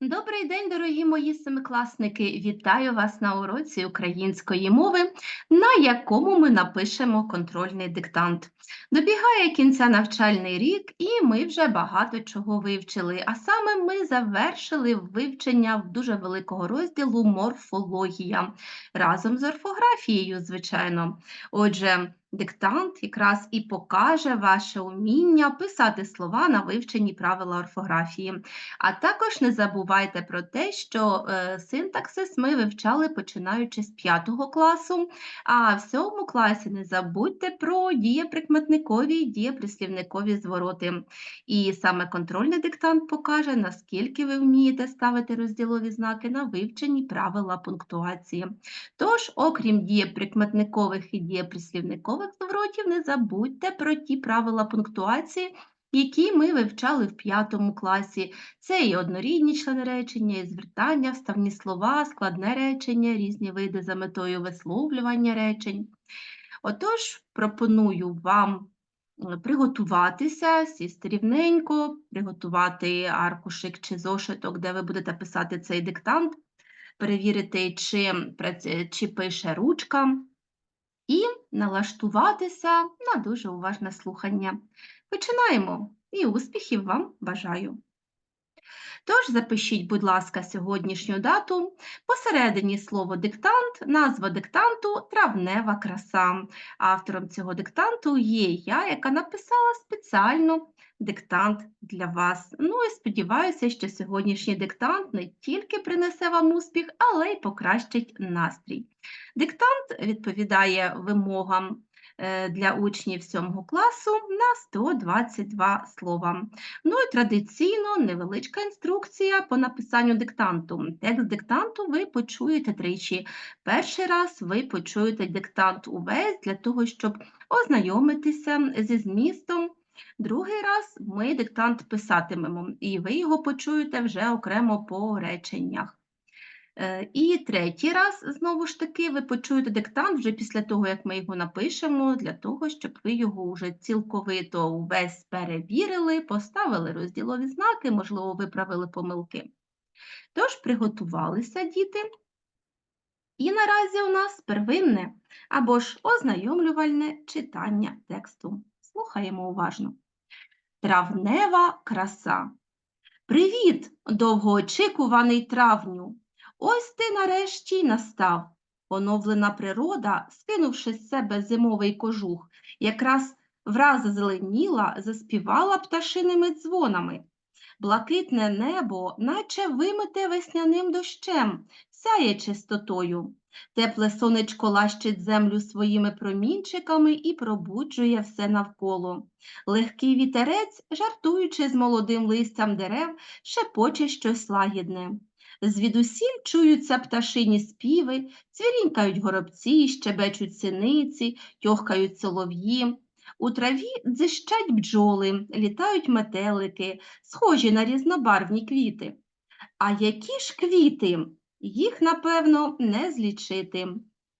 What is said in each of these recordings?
Добрий день, дорогі мої семикласники! Вітаю вас на уроці української мови, на якому ми напишемо контрольний диктант. Добігає кінця навчальний рік, і ми вже багато чого вивчили. А саме ми завершили вивчення дуже великого розділу морфологія разом з орфографією, звичайно. Отже, Диктант якраз і покаже ваше уміння писати слова на вивченні правила орфографії. А також не забувайте про те, що е, синтаксис ми вивчали починаючи з 5 класу, а в 7 класі не забудьте про дієприкметникові і дієприслівникові звороти. І саме контрольний диктант покаже, наскільки ви вмієте ставити розділові знаки на вивченні правила пунктуації. Тож, окрім дієприкметникових і дієприслівникових зворотів, не забудьте про ті правила пунктуації, які ми вивчали в п'ятому класі. Це і однорідні члени речення, і звертання, вставні слова, складне речення, різні види за метою висловлювання речень. Отож, пропоную вам приготуватися, сісти рівненько, приготувати аркушик чи зошиток, де ви будете писати цей диктант, перевірити, чи, чи пише ручка, і налаштуватися на дуже уважне слухання. Починаємо і успіхів вам бажаю! Тож запишіть, будь ласка, сьогоднішню дату. Посередині слово диктант, назва диктанту травнева краса. Автором цього диктанту є я, яка написала спеціально диктант для вас. Ну і сподіваюся, що сьогоднішній диктант не тільки принесе вам успіх, але й покращить настрій. Диктант відповідає вимогам Е, для учнів 7 класу на 122 слова. Ну і традиційно невеличка інструкція по написанню диктанту. Текст диктанту ви почуєте тричі. Перший раз ви почуєте диктант увесь для того, щоб ознайомитися зі змістом. Другий раз ми диктант писатимемо, і ви його почуєте вже окремо по реченнях. Е, і третій раз, знову ж таки, ви почуєте диктант вже після того, як ми його напишемо, для того, щоб ви його вже цілковито увесь перевірили, поставили розділові знаки, можливо, виправили помилки. Тож, приготувалися діти. І наразі у нас первинне або ж ознайомлювальне читання тексту. Слухаємо уважно. Травнева краса. Привіт, довгоочікуваний травню! Ось ти нарешті настав. Оновлена природа, скинувши з себе зимовий кожух, якраз враз зеленіла, заспівала пташиними дзвонами. Блакитне небо, наче вимите весняним дощем, сяє чистотою. Тепле сонечко лащить землю своїми промінчиками і пробуджує все навколо. Легкий вітерець, жартуючи з молодим листям дерев, шепоче щось лагідне. Звідусіль чуються пташині співи, цвірінькають горобці, щебечуть синиці, тьохкають солов'ї. У траві дзищать бджоли, літають метелики, схожі на різнобарвні квіти. А які ж квіти? Їх, напевно, не злічити.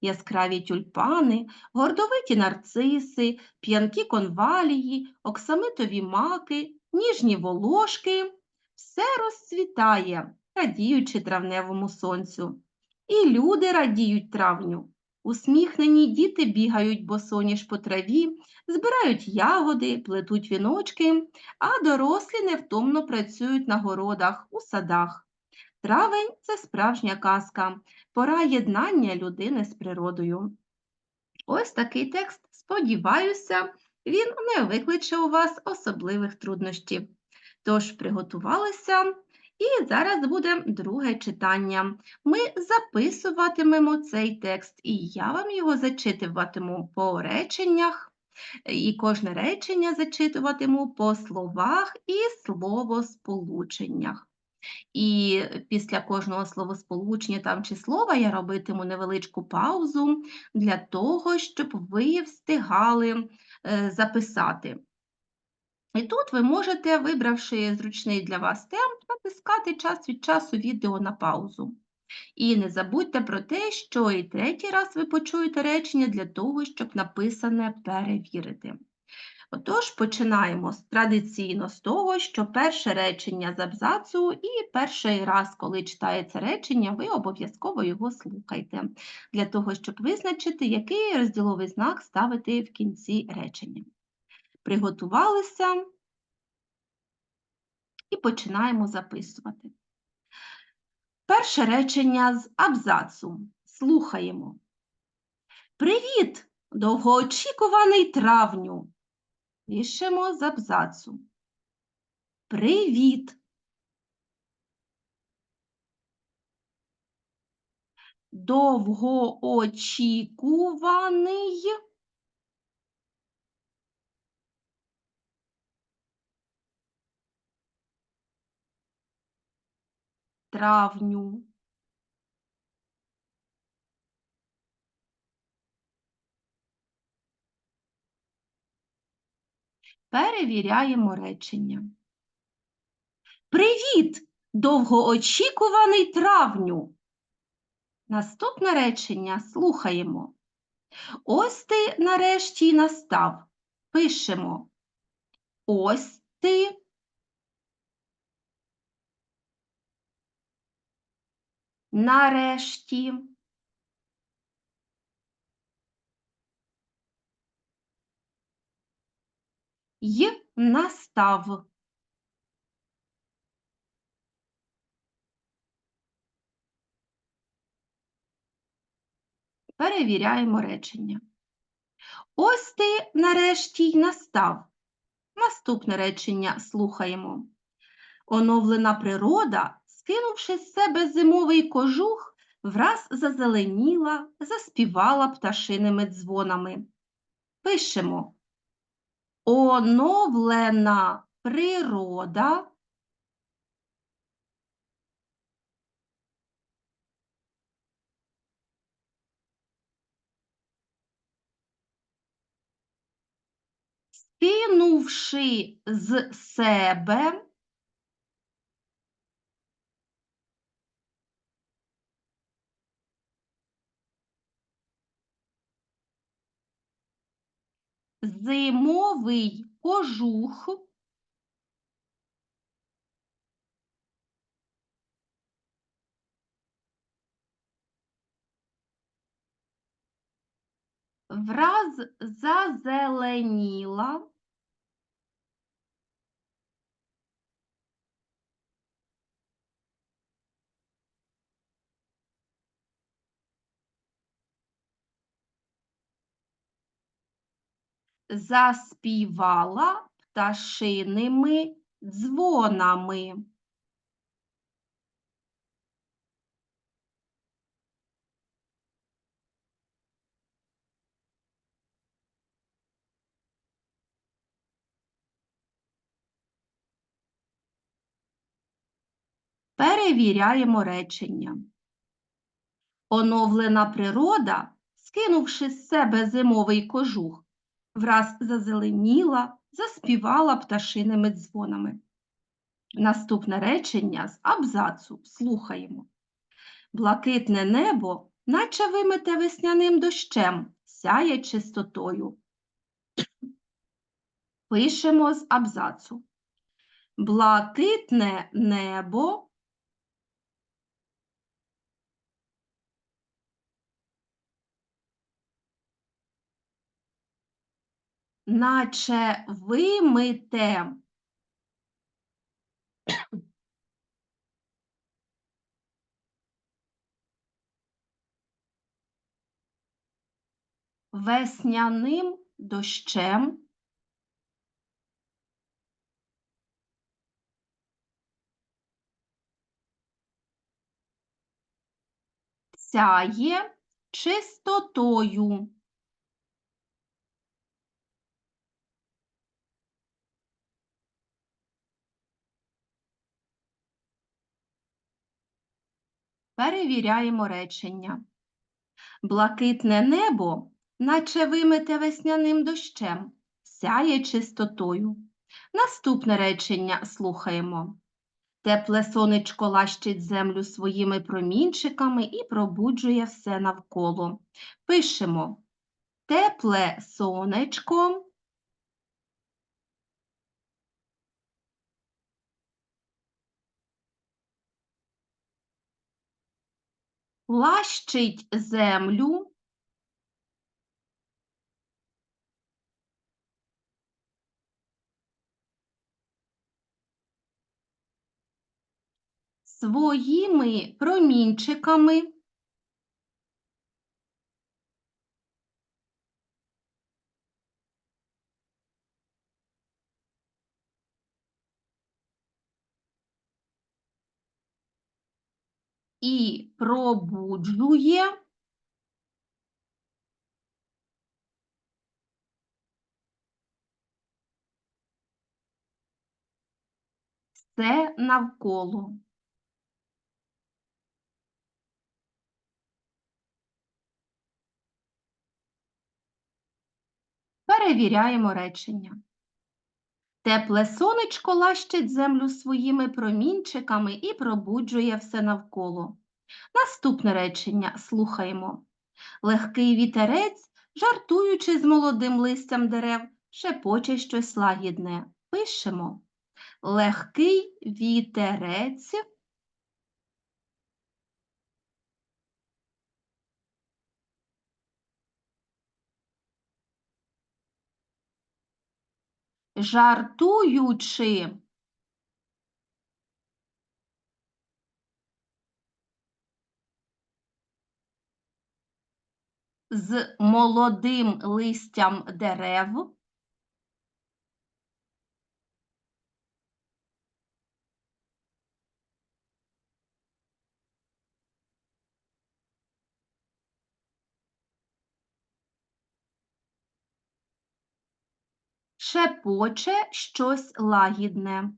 Яскраві тюльпани, гордовиті нарциси, п'янкі конвалії, оксамитові маки, ніжні волошки все розцвітає радіючи травневому сонцю. І люди радіють травню. Усміхнені діти бігають босоніж по траві, збирають ягоди, плетуть віночки, а дорослі невтомно працюють на городах, у садах. Травень це справжня казка, пора єднання людини з природою. Ось такий текст, сподіваюся, він не викличе у вас особливих труднощів. Тож приготувалися і зараз буде друге читання. Ми записуватимемо цей текст, і я вам його зачитуватиму по реченнях, і кожне речення зачитуватиму по словах і словосполученнях. І після кожного словосполучення там чи слова я робитиму невеличку паузу для того, щоб ви встигали е, записати. І тут ви можете, вибравши зручний для вас темп, натискати час від часу відео на паузу. І не забудьте про те, що і третій раз ви почуєте речення для того, щоб написане перевірити. Отож, починаємо традиційно з того, що перше речення з абзацу, і перший раз, коли читається речення, ви обов'язково його слухайте, для того, щоб визначити, який розділовий знак ставити в кінці речення. Приготувалися і починаємо записувати. Перше речення з абзацу. Слухаємо. Привіт, довгоочікуваний травню. Пишемо з абзацу. Привіт. Довгоочікуваний травню. Перевіряємо речення. Привіт, довгоочікуваний травню. Наступне речення слухаємо. Ось ти нарешті настав. Пишемо. Ось ти. Нарешті. Й настав. Перевіряємо речення. Ось ти нарешті й настав. Наступне речення слухаємо. Оновлена природа, скинувши з себе зимовий кожух, враз зазеленіла, заспівала пташиними дзвонами. Пишемо. Оновлена природа. Скинувши з себе зимовий кожух. Враз зазеленіла заспівала пташиними дзвонами. Перевіряємо речення. Оновлена природа, скинувши з себе зимовий кожух, враз зазеленіла, заспівала пташиними дзвонами. Наступне речення з абзацу слухаємо. Блакитне небо, наче вимите весняним дощем, сяє чистотою. Пишемо з абзацу. Блакитне небо наче вимите весняним дощем сяє чистотою. Перевіряємо речення. Блакитне небо, наче вимите весняним дощем, сяє чистотою. Наступне речення слухаємо. Тепле сонечко лащить землю своїми промінчиками і пробуджує все навколо. Пишемо. Тепле сонечко лащить землю, своїми промінчиками, і пробуджує все навколо. Перевіряємо речення. Тепле сонечко лащить землю своїми промінчиками і пробуджує все навколо. Наступне речення слухаємо. Легкий вітерець, жартуючи з молодим листям дерев, шепоче щось лагідне. Пишемо. Легкий вітерець. Жартуючи з молодим листям дерев. Шепоче щось лагідне.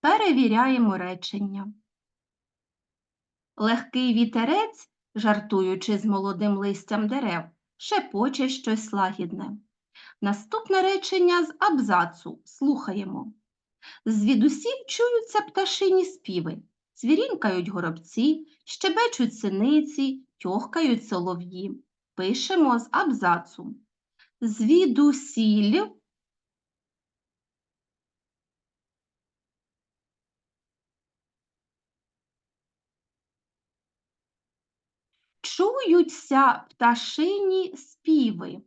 Перевіряємо речення. Легкий вітерець, жартуючи з молодим листям дерев, шепоче щось лагідне. Наступне речення з абзацу слухаємо. Звідусіль чуються пташині співи, цвірінькають горобці, щебечуть синиці, тьохкають солов'ї. Пишемо з абзацу. Звідусіль чуються пташині співи.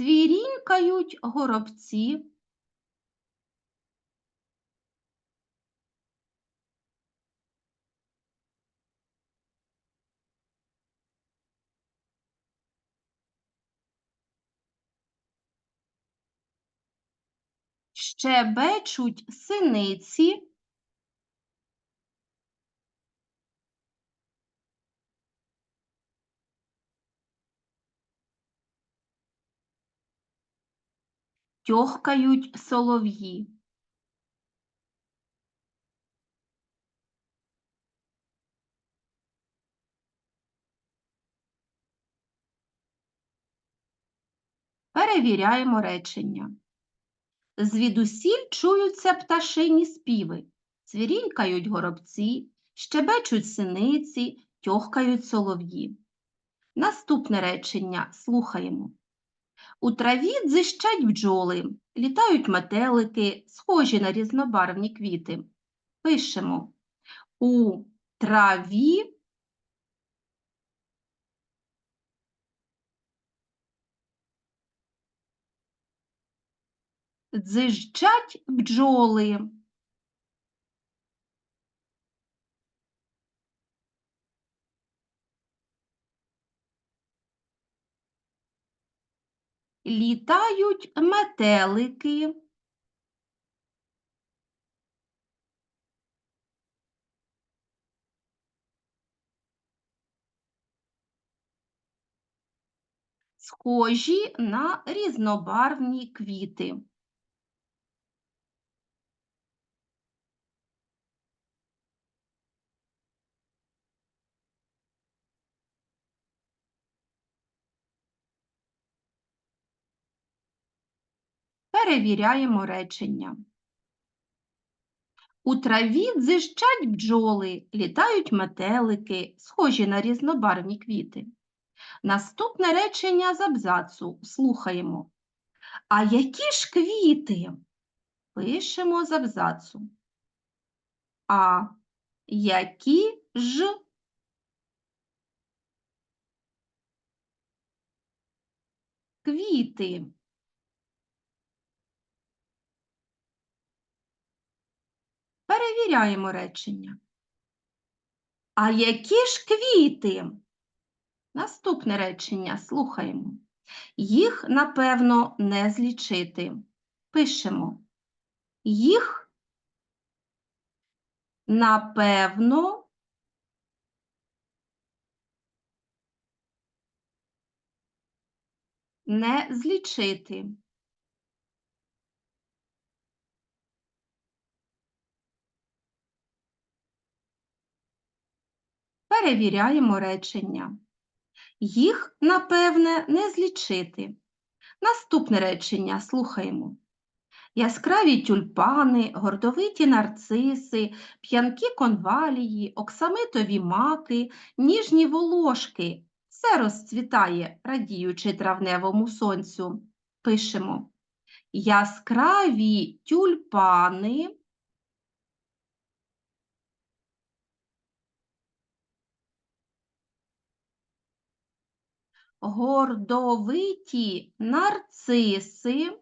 Цвірінькають горобці. Щебечуть синиці. Тьохкають солов'ї. Перевіряємо речення. Звідусіль чуються пташині співи, цвірінькають горобці, щебечуть синиці, тьохкають солов'ї. Наступне речення слухаємо. У траві дзищать бджоли, літають метелики, схожі на різнобарвні квіти. Пишемо у траві дзижчать бджоли. Літають метелики. Схожі на різнобарвні квіти. Перевіряємо речення. У траві дзижчать бджоли, літають метелики, схожі на різнобарвні квіти. Наступне речення з абзацу. Слухаємо. А які ж квіти? Пишемо з абзацу. А які ж квіти? Перевіряємо речення. А які ж квіти? Наступне речення слухаємо. Їх, напевно, не злічити. Пишемо. Їх, напевно, не злічити. Перевіряємо речення. Їх, напевне, не злічити. Наступне речення слухаємо. Яскраві тюльпани, гордовиті нарциси, п'янкі конвалії, оксамитові маки, ніжні волошки. Все розцвітає, радіючи травневому сонцю. Пишемо. Яскраві тюльпани, гордовиті нарциси,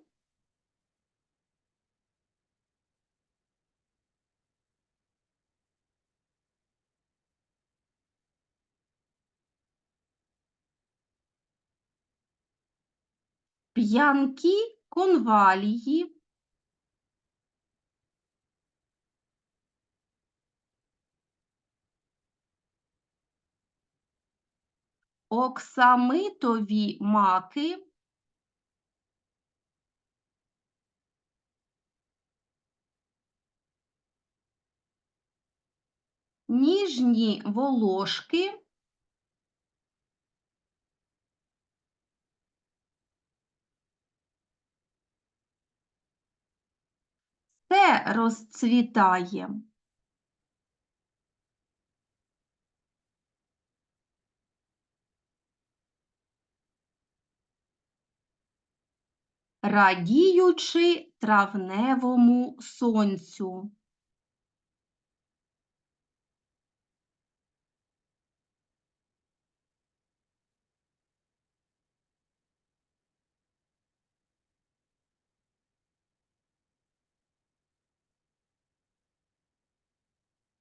п'янкі конвалії, оксамитові маки, ніжні волошки, все розцвітає. Радіючи травневому сонцю.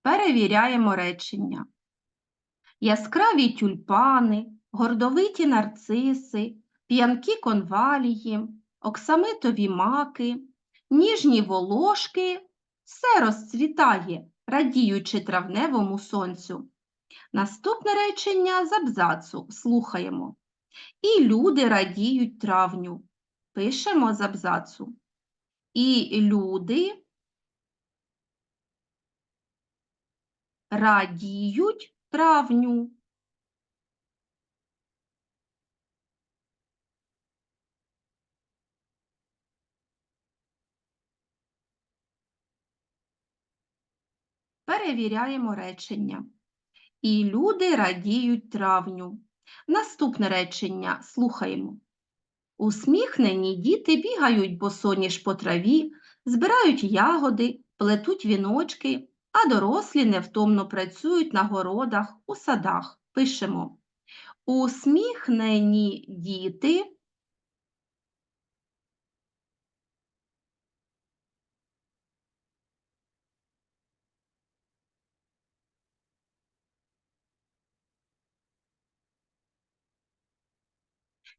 Перевіряємо речення. Яскраві тюльпани, гордовиті нарциси, п'янкі конвалії, оксамитові маки, ніжні волошки – все розцвітає, радіючи травневому сонцю. Наступне речення з абзацу. Слухаємо. І люди радіють травню. Пишемо з абзацу. І люди радіють травню. Перевіряємо речення. І люди радіють травню. Наступне речення слухаємо. Усміхнені діти бігають босоніж по траві, збирають ягоди, плетуть віночки, а дорослі невтомно працюють на городах, у садах. Пишемо. Усміхнені діти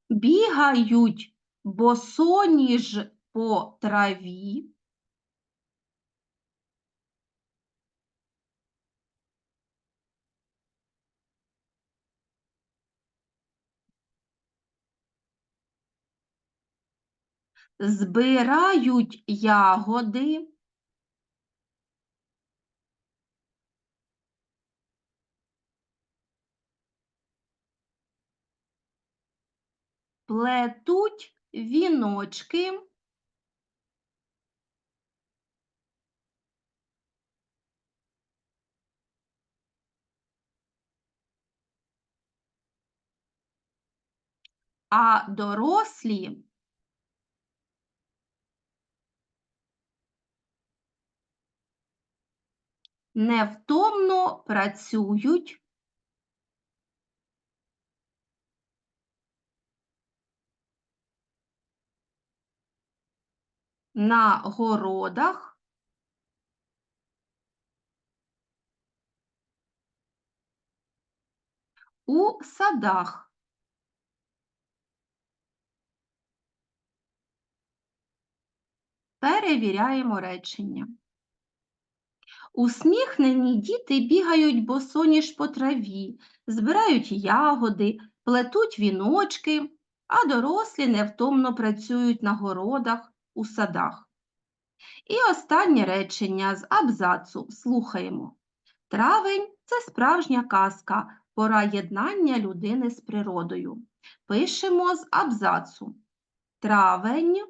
бігають босоніж по траві, збирають ягоди, плетуть віночки. А дорослі невтомно працюють на городах у садах. Перевіряємо речення. Усміхнені діти бігають босоніж по траві, збирають ягоди, плетуть віночки, а дорослі невтомно працюють на городах у садах. І останнє речення з абзацу слухаємо. Травень це справжня казка, пора єднання людини з природою. Пишемо з абзацу. Травень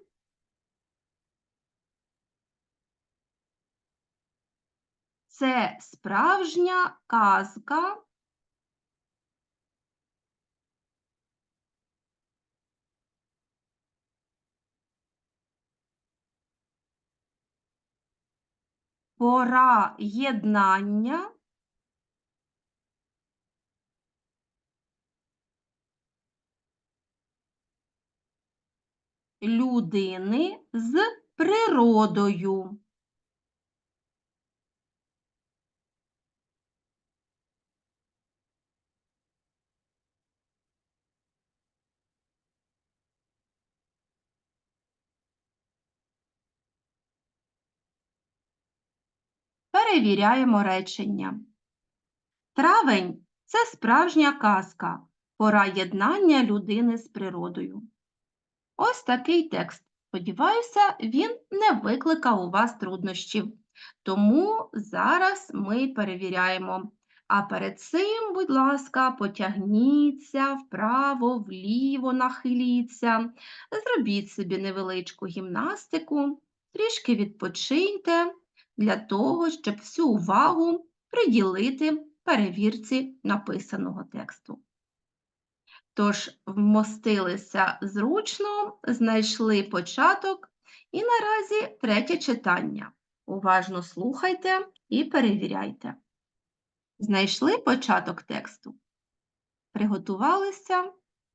це справжня казка. Пора єднання людини з природою. Перевіряємо речення. Травень це справжня казка, пора єднання людини з природою. Ось такий текст. Сподіваюся, він не викликав у вас труднощів. Тому зараз ми перевіряємо. А перед цим, будь ласка, потягніться вправо, вліво нахиліться, зробіть собі невеличку гімнастику, трішки відпочиньте для того, щоб всю увагу приділити перевірці написаного тексту. Тож, вмостилися зручно, знайшли початок і наразі третє читання. Уважно слухайте і перевіряйте. Знайшли початок тексту? Приготувалися?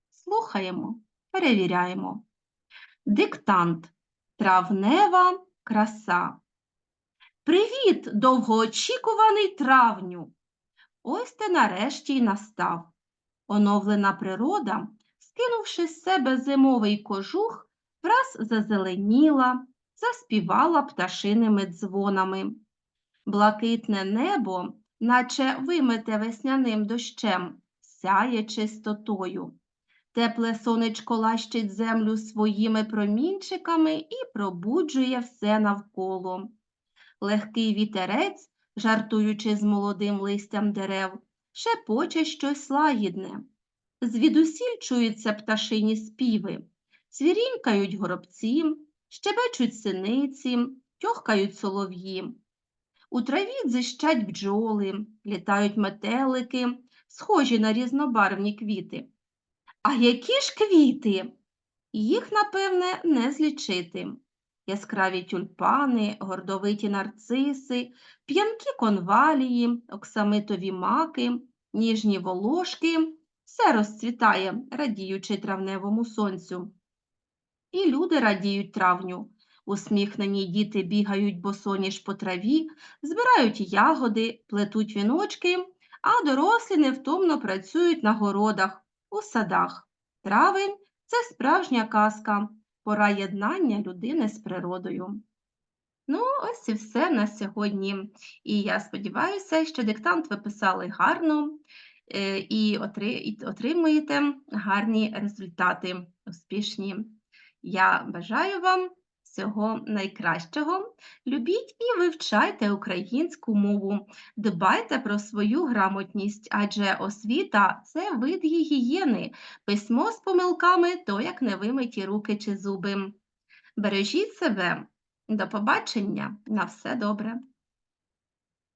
Слухаємо, перевіряємо. Диктант. Травнева краса. Привіт, довгоочікуваний травню! Ось ти нарешті й настав. Оновлена природа, скинувши з себе зимовий кожух, враз зазеленіла, заспівала пташиними дзвонами. Блакитне небо, наче вимите весняним дощем, сяє чистотою. Тепле сонечко лащить землю своїми промінчиками і пробуджує все навколо. Легкий вітерець, жартуючи з молодим листям дерев, шепоче щось лагідне. Звідусіль чуються пташині співи, цвірінькають горобці, щебечуть синиці, тьохкають солов'ї. У траві дзищать бджоли, літають метелики, схожі на різнобарвні квіти. А які ж квіти? Їх, напевне, не злічити. Яскраві тюльпани, гордовиті нарциси, п'янкі конвалії, оксамитові маки, ніжні волошки, все розцвітає, радіючи травневому сонцю. І люди радіють травню. Усміхнені діти бігають босоніж по траві, збирають ягоди, плетуть віночки, а дорослі невтомно працюють на городах, у садах. Травень це справжня казка, пора єднання людини з природою. Ну, ось і все на сьогодні. І я сподіваюся, що диктант ви писали гарно е, і отримуєте гарні результати, успішні. Я бажаю вам всього найкращого. Любіть і вивчайте українську мову, дбайте про свою грамотність, адже освіта це вид гігієни, письмо з помилками то як невимиті руки чи зуби. Бережіть себе. До побачення, на все добре!